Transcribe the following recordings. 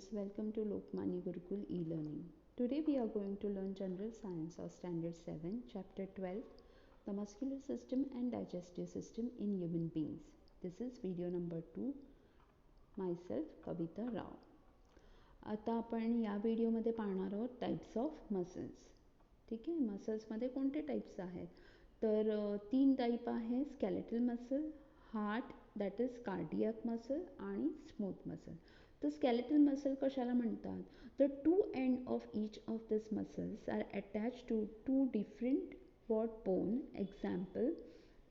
students, welcome to Lokmanya Gurukul e-learning. Today we are going to learn General Science of Standard 7, Chapter 12, the Muscular System and Digestive System in Human Beings. This is video number 2, myself Kavita Rao. आता आपण या व्हिडिओमध्ये पाहणार आहोत types of muscles ठीक आहे मसल्समध्ये कोणते types आहेत तर तीन टाईप आहे skeletal muscle heart that is cardiac muscle आणि स्मूथ मसल तर स्केलेटन मसल कशाला म्हणतात? तर two end of each of this muscles are attach to to different what bone example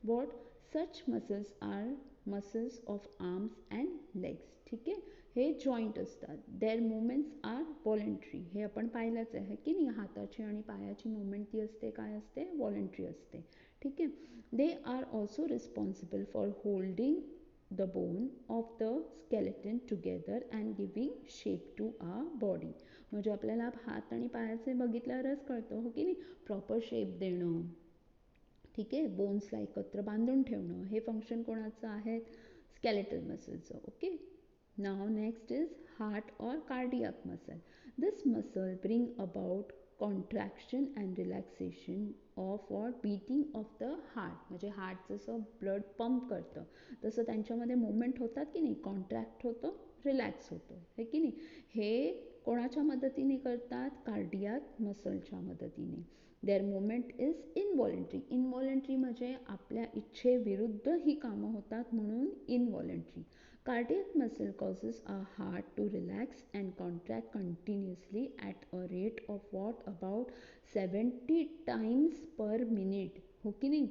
what such muscles are muscles of arms and legs ठीक आहे? हे joint असतात. There movements R voluntary हे आपण पाहिलंच आहे की नाही? हाताची आणि पायाची मुवमेंट ती असते काय असते? वॉलेंट्री असते. ठीक आहे they are also responsible for holding the bone of the skeleton together and giving shape to ah body म्हणजे आपल्याला हात आणि पायाचे बघितल्यावरच कळतं हो की नाही? प्रॉपर शेप देणं. ठीक आहे बोन्सला एकत्र बांधून ठेवणं. हे फंक्शन कोणाचं आहे skeletal मसलचं okay now next is heart or cardiac muscle this muscle bring about contraction and relaxation of or beating of the heart म्हणजे हार्ट जसं ब्लड पंप करतं तसं त्यांच्यामध्ये मुवमेंट होतात की नाही? कॉन्ट्रॅक्ट होतं रिलॅक्स होतो. हे की नाही? हे कोणाच्या मदतीने करतात? कार्डियाक मसलच्या मदतीने. There movement is involuntary involuntary म्हणजे आपल्या इच्छेविरुद्ध ही कामं होतात म्हणून involuntary cardiac muscle causes a heart to relax and contract continuously at a rate of what about seventy times per minute हो की नाही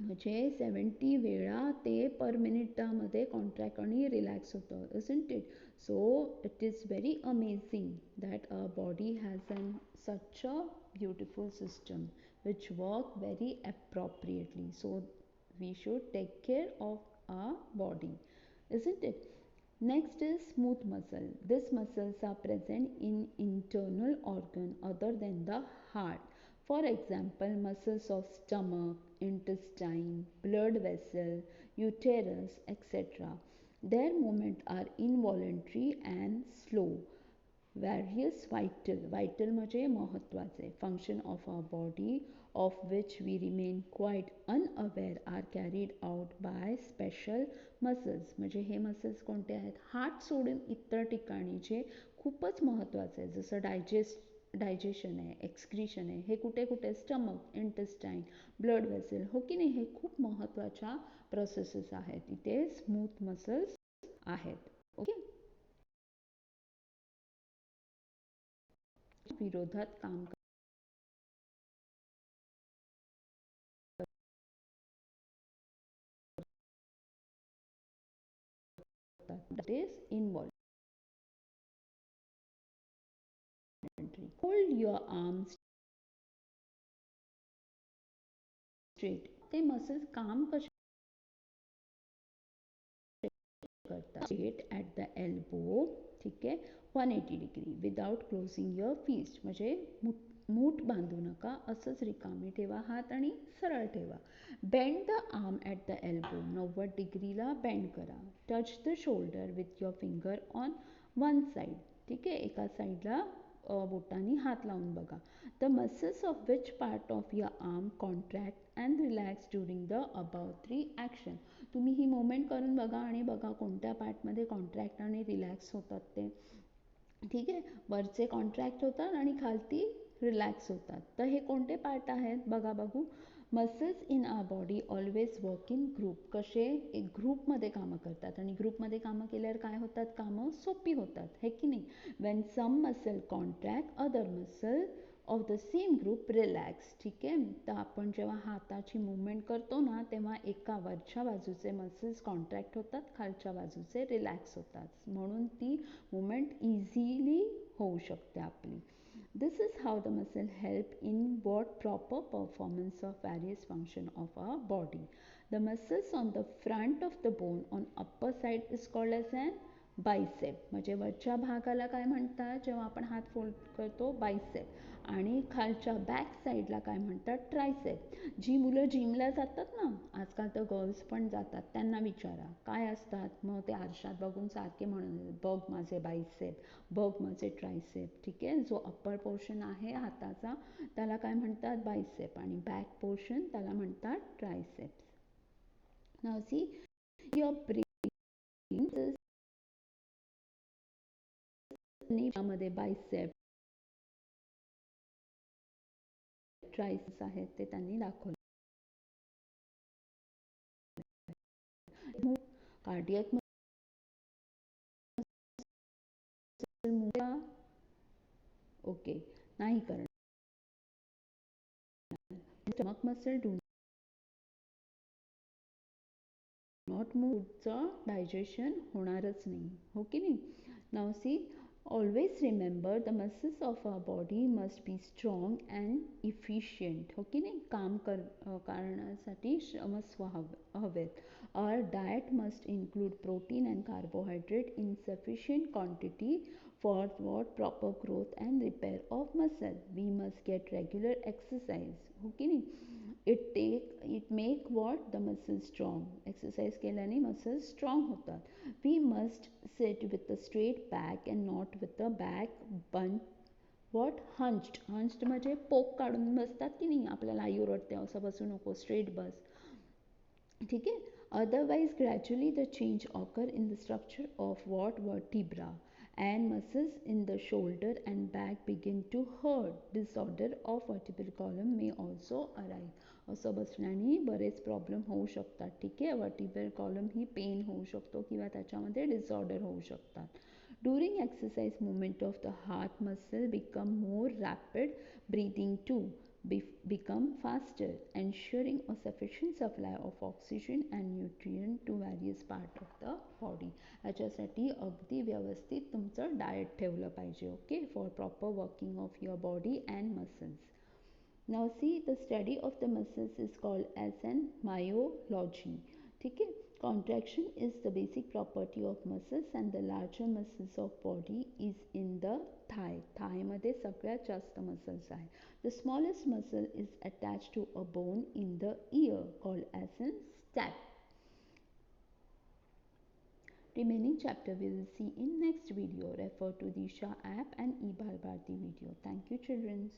म्हणजे सेवन्टी वेळा ते पर मिनिटामध्ये कॉन्ट्रॅक्ट आणि रिलॅक्स होतं isn't it so it is very amazing that our body has an such a beautiful system which work very appropriately so we should take care of our body isn't it? Next is smooth muscle. These muscles are present in internal organ other than the heart. For example, muscles of stomach, intestine, blood vessel, uterus, etc. Their movements are involuntary and slow. Various vital, vital म्हणजे महत्त्वाचे function of our body of which we remain quite unaware are carried out by special muscles म्हणजे हे muscles कोणते आहेत heart सोडून इतर ठिकाणी जे खूपच महत्त्वाचे आहे जसं डायजेस्ट डायजेशन आहे एक्सक्रिशन आहे हे कुठे कुठे स्टमक इंटेस्टाईन ब्लड वेसेल हो की नाही हे खूप महत्त्वाच्या प्रोसेसेस आहेत. इथे स्मूथ मसल्स आहेत. ओके विरोधात काम that is involuntary. Hold your arms straight. ते मसल्स काम कसे करतात? Straight at the elbow ठीक आहे? One eighty degree without closing your fist म्हणजे मूठ बांधू नका. असंच रिकामे ठेवा. हात आणि सरळ ठेवा. Bend the arm at the elbow नव्वद डिग्रीला बेंड करा. Touch the shoulder with your finger on one side ठीक आहे? एका साईडला बोटांनी हात लावून बघा. The muscles of which part of your arm contract and relax during the above three action तुम्ही ही मुवमेंट करून बघा आणि बघा कोणत्या पार्टमध्ये कॉन्ट्रॅक्ट आणि रिलॅक्स होतात ते. ठीक आहे? वरचे कॉन्ट्रॅक्ट होतात आणि खालती रिलॅक्स होतात. तर हे कोणते पार्ट आहेत? बघा बघू. Muscles in our body always work in group कसे? एक ग्रुपमध्ये कामं करतात. आणि ग्रुपमध्ये कामं केल्यावर काय होतात? कामं सोपी होतात. हे की नाही? When some muscle contract other muscle of the same group relax ठीक आहे तर आपण जेव्हा हाताची मुवमेंट करतो ना तेव्हा एका वरच्या बाजूचे मसल्स कॉन्ट्रॅक्ट होतात खालच्या बाजूचे रिलॅक्स होतात म्हणून ती मुवमेंट इझिली होऊ शकते आपली this is how the muscle help in what proper performance of various function of a body the muscles on the front of the bone on upper side is called as and bicep. म्हणजे वरच्या भागाला काय म्हणतात? जेव्हा आपण हात fold करतो bicep. आणि खालच्या बॅक साईडला काय म्हणतात? ट्रायसेप जी मुलं जिमला जातात ना आजकाल तर गर्ल्स पण जातात. त्यांना विचारा काय असतात? मग ते आरशात बघून सारखे म्हणून बघ माझे बायसेप बघ माझे ट्रायसेप ठीक आहे? जो अप्पर पोर्शन आहे हाताचा त्याला काय म्हणतात? बायसेप. आणि बॅक पोर्शन त्याला म्हणतात triceps now see your brain मध्ये बायसेप ट्रायसेप्स आहेत ते त्यांनी दाखवले. कार्डियक ओके नाही करणार. स्टमक मसल डू नॉट मूवचं डायजेशन होणारच नाही. हो की नाही? Now see always remember the muscles of a body must be strong and efficient हो की नाही काम कर करण्यासाठी श्रमस्व हवे हवेत our diet must include protein and carbohydrate in sufficient quantity for what? Proper growth and repair of muscle. We must get regular exercise. Okay it take it make what the muscle strong exercise केल्याने muscles strong होतात we must sit with a straight back and not with a back bent what hunched hunched म्हणजे पोक काढून बसतात की नाही आपल्याला आई ओरडते असं बसू नको स्ट्रेट बस ठीक आहे otherwise gradually the change occur in the structure of what what vertebra and muscles in the shoulder and back begin to hurt. Disorder of vertebral column may also arise. असं बसण्याने बरेच प्रॉब्लेम होऊ शकतात ठीक आहे vertebral column ही pen होऊ शकतो किंवा त्याच्यामध्ये डिसऑर्डर होऊ शकतात during exercise movement of the heart muscle become more rapid breathing to become faster, ensuring a sufficient supply of oxygen and nutrient to various part of the body. ह्याच्यासाठी अगदी व्यवस्थित तुमचं डाएट ठेवलं पाहिजे okay for proper working of your body and muscles Now see the study of the muscles is called as an myology. ठीक आहे contraction is the basic property of muscles and the larger muscles of body is in the thigh. Thigh मध्ये सगळ्यात जास्त muscles आहे. The smallest muscle is attached to a bone in the ear called as a stap. Remaining chapter we will see in next video. Refer to the Shah app and eBalbharti video. Thank you children.